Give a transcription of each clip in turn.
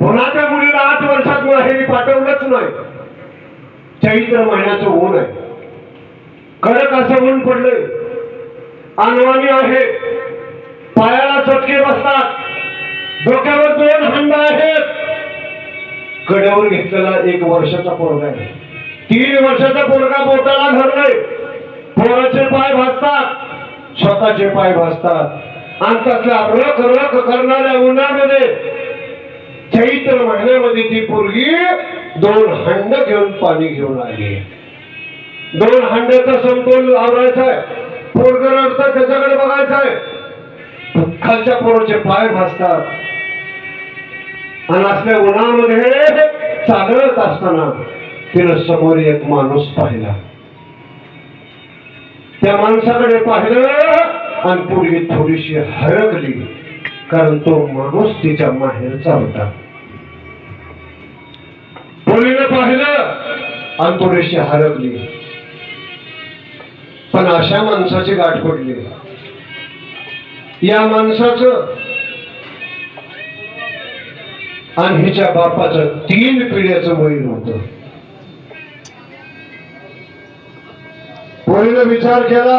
पुन्हा मुलीला आठ वर्षात माहेरी पाठवलंच नाही. चैत्र महिन्याचं ऊन आहे. कडक असं ऊन पडलंय. अनवाणी आहे. पायाला चटके बसतात. डोक्यावर दोन हंड आहेत. कड्यावर घेतलेला एक वर्षाचा पोरगा आहे. तीन वर्षाचा पोरगा बोटाला धरलाय. पोराचे पाय भासतात. स्वतःचे पाय भासतात. आणि त्यातल्या रख रख करणाऱ्या उन्हामध्ये चैत्र महिन्यामध्ये ती पोरगी दोन हंड घेऊन पाणी घेऊन आली. दोन हंड्याचा समतोल आवरायचा आहे. पोरग रडतं त्याच्याकडे बघायचं आहे. खालच्या पोराचे पाय भासतात. आणि असल्या उन्हामध्ये चालत असताना तिनं समोर एक माणूस पाहिला. त्या माणसाकडे पाहिलं आणि पोरगी थोडीशी हरकली. कारण तो माणूस तिच्या माहेरचा होता पोरीने पाहिलं आणि थोडीशी हरकली पण अशा माणसाची गाठ पडली. या माणसाचं आणि हिच्या बापाचं तीन पिढ्याचं वैर होत मुलीनं विचार केला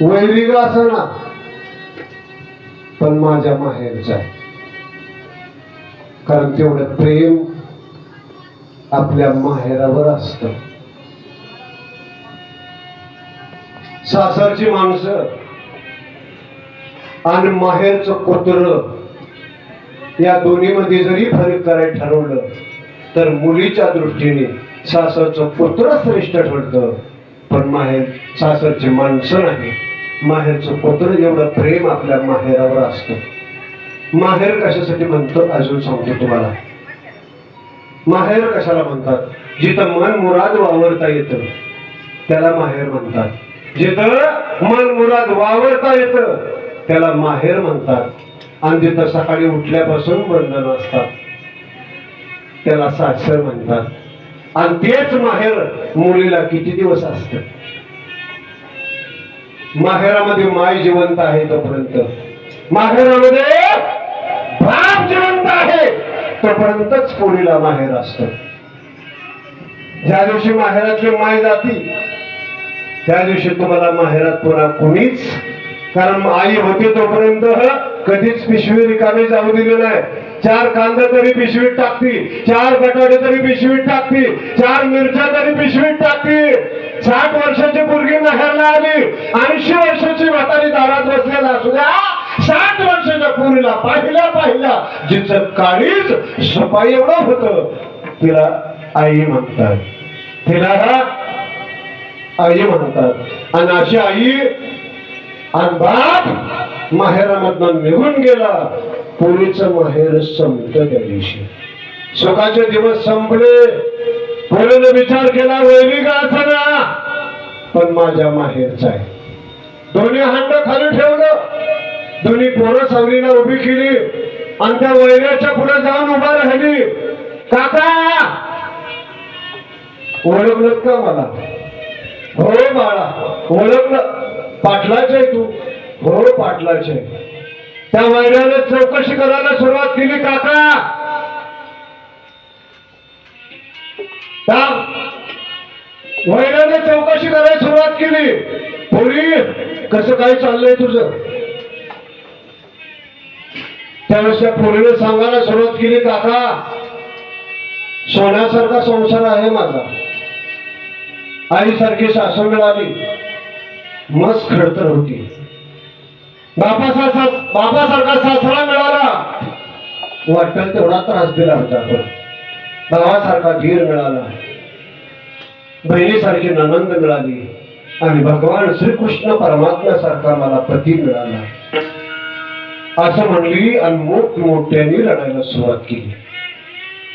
वैरिक असं ना. पण माझ्या माहेरचा कारण तेवढं प्रेम आपल्या माहेरावर असत. सासरची माणसं आणि माहेरचं कुत्र या दोन्हीमध्ये जरी फरक करायला ठरवलं तर मुलीच्या दृष्टीने सासरचं पुत्र श्रेष्ठ ठरतं पण माहेर सासरची माणसं नाही. माहेरचं पुत्र एवढं प्रेम आपल्या माहेरावर असतं. माहेर कशासाठी म्हणतो? अजून सांगतो तुम्हाला. माहेर कशाला म्हणतात? जिथं मन मुराद वावरता येतं त्याला माहेर म्हणतात. जिथं मन मुराद वावरता येतं त्याला माहेर म्हणतात. आणि जिथं सकाळी उठल्यापासून बंधन असतात त्याला सासर म्हणतात. आणि तेच माहेर मुलीला किती दिवस असत? माहेरामध्ये माय जिवंत आहे तोपर्यंत. माहेरामध्ये बाप जिवंत आहे तोपर्यंतच पोळीला माहेर असत. ज्या दिवशी माहेरातली माय जाती त्या दिवशी तुम्हाला माहेरात पुन्हा कोणीच कारण आई होती तोपर्यंत कधीच पिशवी रिकामी जाऊ दिली नाही. चार कांदा तरी पिशवीत टाकती चार बटाटे तरी पिशवीत टाकती चार मिरच्या तरी पिशवीत टाकती साठ वर्षाची मुलगी नगरला आली. ऐंशी वर्षाची म्हातारी दारात बसलेला असू द्या साठ वर्षाच्या पुरीला पाहिल्या पाहिल्या जिचं काळीच सफाई एवढं होत. तिला आई म्हणतात. तिला आई म्हणतात. आणि अशी आई आणि बाप माहेरामधनं निघून गेला. पुरीचं माहेर संपत त्या दिवशी. सुखाचे दिवस संपले. पहिल्यांदा विचार केला वैविका का असना? पण माझ्या माहेरचा आहे. दोन्ही हांड खाली ठेवलं. दोन्ही पोरं सावलीला उभी केली. आणि त्या वैराच्या पुढे जाऊन उभा राहिली. काका! ओळखलं का मला? हो बाळा ओळखलं. पाटलाच आहे तू. हो पाटलाच आहे. त्या वैराने चौकशी करायला सुरुवात केली. काका! त्या चौकशी करायला सुरुवात केली. पोरी कसं काय चाललंय तुझं? त्यावेळेस त्या पोरीने सांगायला सुरुवात केली काका सोन्यासारखा संसार आहे माझा. आईसारखी सासू मिळाली. मस्त खडतर होती. बापासारखा बापासारखा सासरा मिळाला. वाटेल तेवढा त्रास दिला होता आपण. भावासारखा धीर मिळाला. बहिणीसारखी ननंद मिळाली. आणि भगवान श्रीकृष्ण परमात्म्यासारखा मला पती मिळाला. असं म्हणली आणि मोठ मोठ्याने लढायला सुरुवात केली.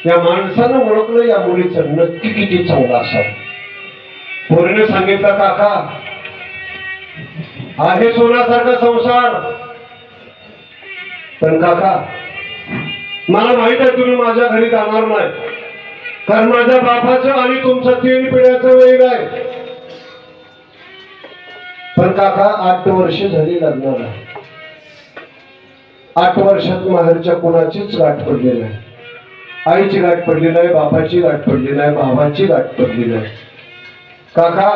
या माणसानं ओळखलं या मुलीचं नक्की किती चांगला असावं. पोरीने सांगितलं काका आहे सोन्यासारखा संसार. पण काका मला माहीत आहे तुम्ही माझ्या घरी जाणार नाही. कारण माझ्या बापाचं आणि तुमचं तीन पिढ्याचं वेग आहे. पण काका आठ वर्ष झाली लग्नाला आठ वर्षात माहेरच्या कुणाचीच गाठ पडली नाही. आईची गाठ पडली नाही बापाची गाठ पडली नाही भावाची गाठ पडली नाही काका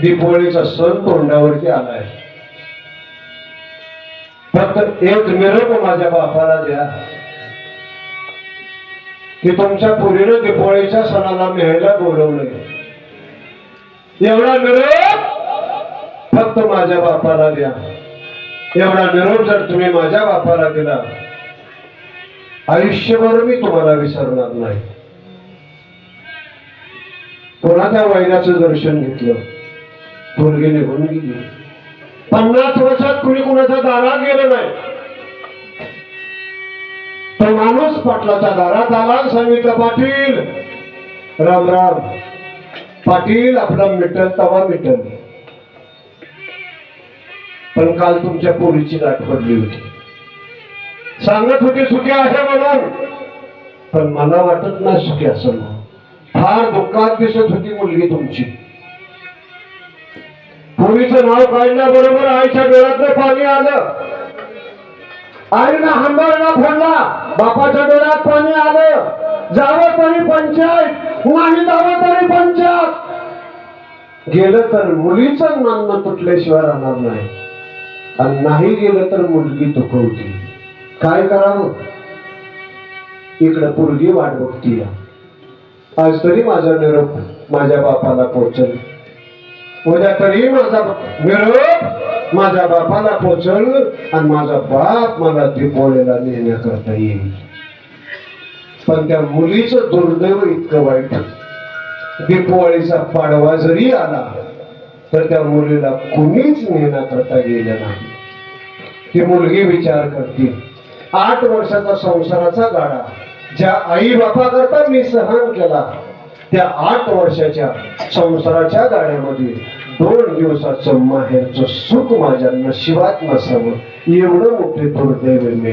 दीपवळीचा सण तोंडावरती आलाय. फक्त एक निरोप माझ्या बापाला द्या. की तुमच्या पुरीनं दीपावळीच्या सणाला मिळायला बोलवलंय. एवढा निरोप फक्त माझ्या बापाला द्या. एवढा निरोप जर तुम्ही माझ्या बापाला दिला आयुष्यभर मी तुम्हाला विसरणार नाही. कोणाच्या वैराचं दर्शन घेतलं. पोरगी निघून गेली. पन्नास वर्षात कुणी कुणाच्या दारात गेलं नाही. तो माणूस पाटलाच्या दारात आला सांगितलं पाटील. राम राम. पाटील आपला मिटल तवा मिटल. पण काल तुमच्या पोरीची गाठ पडली होती. सांगत होती सुखी आहे म्हणून. पण मला वाटत नाही सुखी असं फार दुःखात दिसत होती मुलगी तुमची. पोरीचं नाव काढल्याबरोबर आईच्या डोळ्यातलं पाणी आलं. आईनं हंबरला फोडला. बापाच्या डोळ्यात पाणी आलं. जावं तरी पंचायत. नाही जावं तरी पंचायत. गेलं तर मुलीचं नान्न तुटल्याशिवाय राहणार नाही. आणि नाही गेलं तर मुलगी तुकवती काय करावं? इकडं पोरगी वाट बघतीय. आज तरी माझा निरोप माझ्या बापाला पोहोचल. उद्या तरी माझा निरोप माझ्या बापाला पोचल आणि माझा बाप मला दीपोळीला नेण्याकरता येईल. पण त्या मुलीचं दुर्दैव इतकं वाईट दीपवाळीचा पाडवा जरी आला तर त्या मुलीला कुणीच नेण्याकरता गेलं नाही. ती मुलगी विचार करते आठ वर्षाचा संसाराचा गाडा ज्या आई बापा करता मी सहन केला त्या आठ वर्षाच्या संसाराच्या गाड्यामध्ये दोन दिवसाचं माहेरचं सुख माझ्या नशिबात नसावं. एवढं मोठे दुर्दैव मी.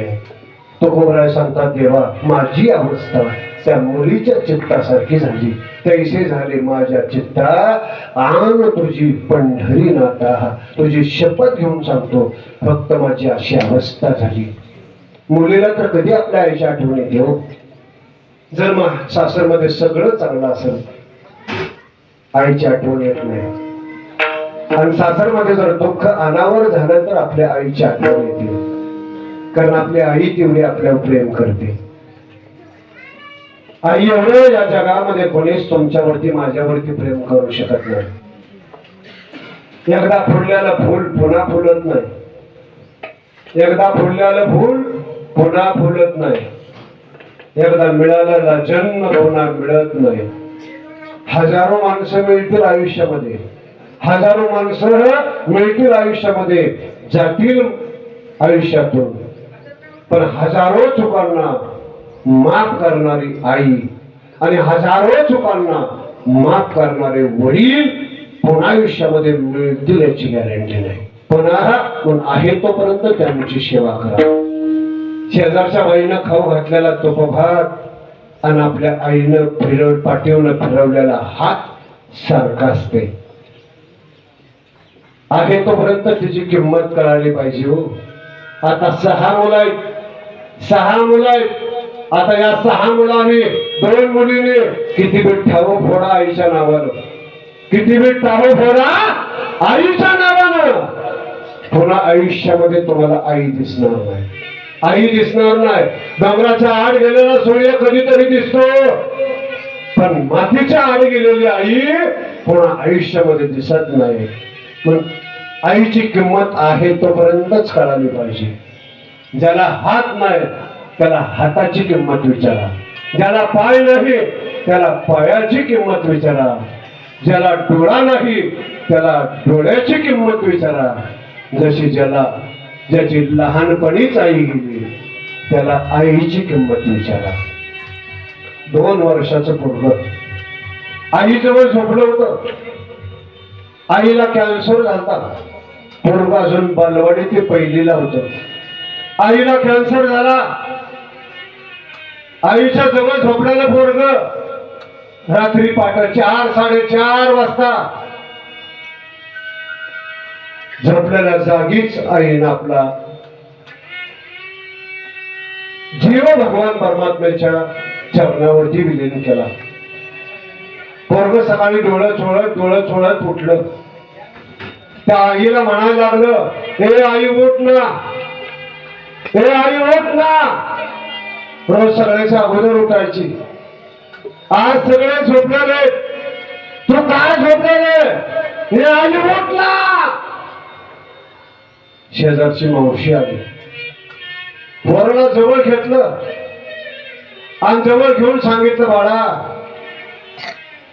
तो कोबराय सांगतात देवा माझी अवस्था त्या मुलीच्या चित्तासारखी झाली. तैसे झाले माझ्या चित्ता. आण तुझी पंढरी नाता. तुझी शपथ घेऊन सांगतो फक्त माझी अशी अवस्था झाली. मुलीला तर कधी आपल्या आईच्या आठवणी देऊ जर मग सासरमध्ये सगळं चांगलं असेल आईची आठवण येत नाही. आणि सासरमध्ये जर दुःख अनावर झालं तर आपल्या आईची आठवण येते. कारण आपली आई तेवढी आपल्यावर प्रेम करते. आई एवढं या जगामध्ये कोणीच तुमच्यावरती माझ्यावरती प्रेम करू शकत नाही. एकदा फुडल्याला फुल पुन्हा फुलत नाही. एकदा फुडल्याला फुल पुन्हा फुलत नाही. एकदा मिळालेला जन्म पुन्हा मिळत नाही. हजारो माणसं मिळतील आयुष्यामध्ये. हजारो माणसं मिळतील आयुष्यामध्ये जातील आयुष्यातून. पण हजारो चुकांना माफ करणारी आई आणि हजारो चुकांना माफ करणारे वडील पुन्हा आयुष्यामध्ये मिळतील याची गॅरंटी नाही. पुन्हा कोण आहे तोपर्यंत त्यांची सेवा करा. शेजारच्या बाईनं खाऊ घातलेला तो भात आणि आपल्या आईनं फिरव पाठीवनं फिरवलेला हात सारखा असते. आहे तोपर्यंत तिची किंमत कळाली पाहिजे हो. आता सहा मुलं आहेत. सहा मुलं आहेत. आता या सहा मुलाने दोन मुलीने किती बीट ठावो फोडा आईच्या नावानं. किती बीट ठावो फोडा आईच्या नावानं. पुन्हा आयुष्यामध्ये तुम्हाला आई दिसणार नाही. आई दिसणार नाही. डोंगराच्या आड गेलेला सूर्य कधीतरी दिसतो. पण मातीच्या आड गेलेली आई पुन्हा आयुष्यामध्ये दिसत नाही. पण आईची किंमत आहे तोपर्यंतच कळाली पाहिजे. ज्याला हात नाही त्याला हाताची किंमत विचारा. ज्याला पाय नाही त्याला पायाची किंमत विचारा. ज्याला डोळा नाही त्याला डोळ्याची किंमत विचारा. जशी ज्याला ज्याची लहानपणीच आई गेली त्याला आईची किंमत विचारा. दोन वर्षाचं पोरग आईजवळ झोपलं होत. आईला कॅन्सर झाला. पोरग अजून बालवाडी ते पहिलीला होत. आईला कॅन्सर झाला. आईच्या जवळ झोपलेलं पोरग. रात्री पाठ चार साडेचार वाजता झोपलेल्या जागीच आईनं आपला. जीव भगवान परमात्म्याच्या चरणावरती विलीन केला. पोरग सकाळी डोळं चोळत डोळं चोळत उठलं. त्या आईला म्हणायला लागलं हे आई उठ ना. हे आई उठ ना. रोज सगळ्याच्या अगोदर उठायची. आज सगळे झोपलेले तू काय झोपलेले? हे आई उठ ना. शेजारची मावशी आली. पोराला जवळ घेतलं. आणि जवळ घेऊन सांगितलं बाळा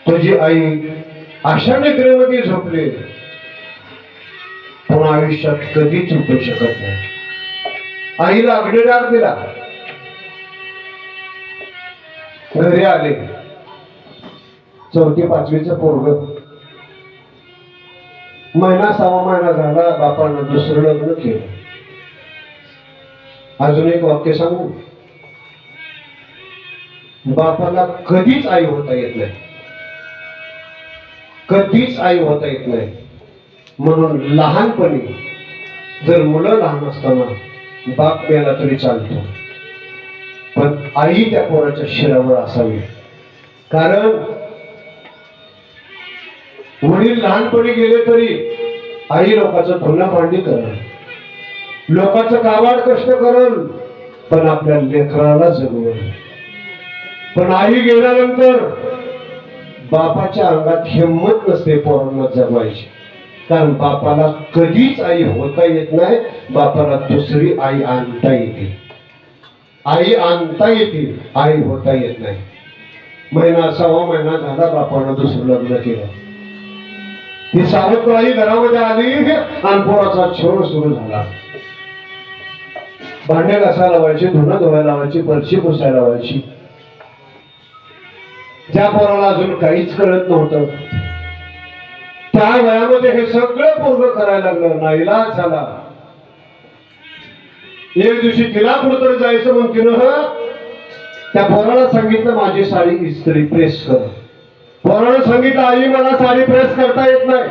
तुझी आई अशा निद्रेमध्ये झोपली. पण आयुष्यात कधीच उठू शकत नाही. आईला अग्निडार दिला. घरी आले. चौथी पाचवीचं पोरग महिना सहा महिना झाला बापानं दुसरं लग्न केलं. अजून एक वाक्य सांगू? बापाला कधीच आई होता येत नाही. कधीच आई होता येत नाही. म्हणून लहानपणी जर मुलं लहान असताना बाप मेला तरी चालतो. पण आई त्या पोराच्या शिरावर असावी. कारण वडील लहानपणी गेले तरी आई लोकांचं धुणं मांडणी करण लोकांचं काबाड कष्ट करण पण आपल्या लेकराला जगवण पण आई गेल्यानंतर बापाच्या अंगात हिंमत नसते पोरांना जगवायची. कारण बापाला कधीच आई होता येत नाही बापाला दुसरी आई आणता येते. आई आणता येते आई होता येत नाही. महिना सव्वा महिना झाला बापानं दुसरं लग्न केलं. ती सावत्र घरामध्ये आली आणि पोराचा छळ सुरू झाला. भांडे घासायला लावायची धुणं धुवायला लावायची परशी पुसायला लावायची. ज्या पोराला अजून काहीच कळत नव्हतं. त्या वयामध्ये हे सगळं पूर्ण करायला लागलं. नाईलाज झाला. एक दिवशी तिला कुठतरी जायचं म्हणून तिनं त्या पोराला सांगितलं माझी साडी इस्त्री प्रेस कर. पोरानं सांगितलं आई मला साडी प्रेस करता येत नाही.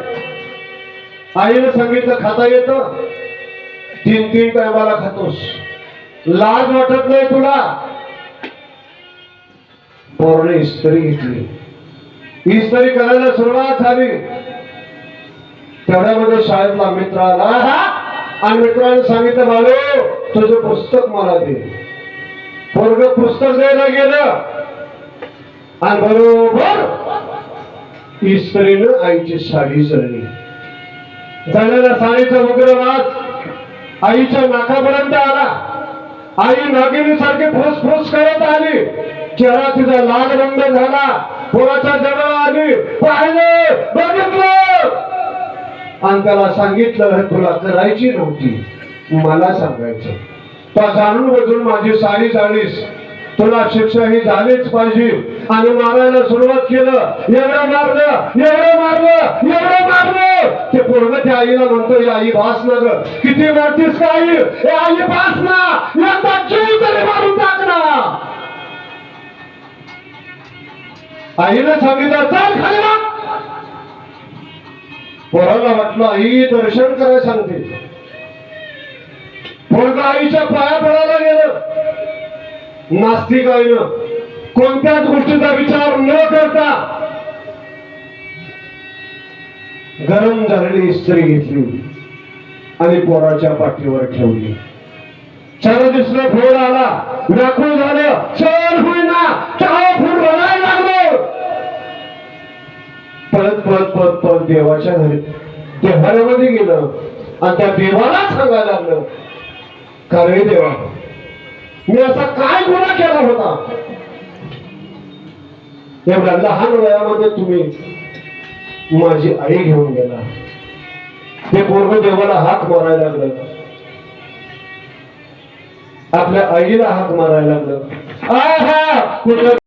आईनं सांगितलं खाता येत. तीन तीन टायमाला खातोस. लाज वाटत नाही तुला. पोराने इस्त्री घेतली. इस्त्री करायला सुरुवात झाली. तेवढ्यामध्ये शाळेतला मित्र आला. आणि मित्राने सांगितलं बाळू तुझं पुस्तक मला दे. पोरग पुस्तक द्यायला गेलं. आणि बरोबर. इस्त्रीनं आईची साडी जळली. जळलेल्या साडीचा वगैरे उग्रवाद आईच्या नाकापर्यंत आला. आई नागिनी सारखी फुसफुस करत आली. चेहरा तिचा लाल रंग झाला. पोराच्या जवळ आली. पाहिले बघितलं. आणि त्याला सांगितलं तुला करायची नव्हती. मला सांगायचं. जाणून बघून माझी साडी जाळीस तुला शिक्षा ही झालीच पाहिजे. आणि मारायला सुरुवात केलं. एवढं मारलं एवढं मारलं एवढं मारलं. ते पूर्ण त्या आईला म्हणतो या आई भास ना ग. किती मारतीस का आई? हे आई भास ना. एकदा जीव तरी मारून टाक ना. आईनं सांगितलं चल खाली लाग." पोराला वाटलं आई दर्शन करायला सांगते. पोरगा आईच्या पाया पडायला गेलं. नास्तिक आईनं कोणत्याच गोष्टीचा विचार न करता गरम झालेली इस्त्री घेतली आणि पोराच्या पाठीवर ठेवली. चार दिसलं फोड आला. व्याकुळ झालं. चल होईना. चहा फूड रडायला लागलो. परत परत पळत परत देवाच्या घरी देवाऱ्यामध्ये गेलं. आणि त्या देवाला सांगायला लागलं. कारण देवा? मी असा काय गुन्हा केला होता? एवढ्या लहान वयामध्ये तुम्ही माझी आई घेऊन गेला. ते पोरग देवाला हात मारायला लागलं. आपल्या आईला हात मारायला लागलं. आहा! कुठलं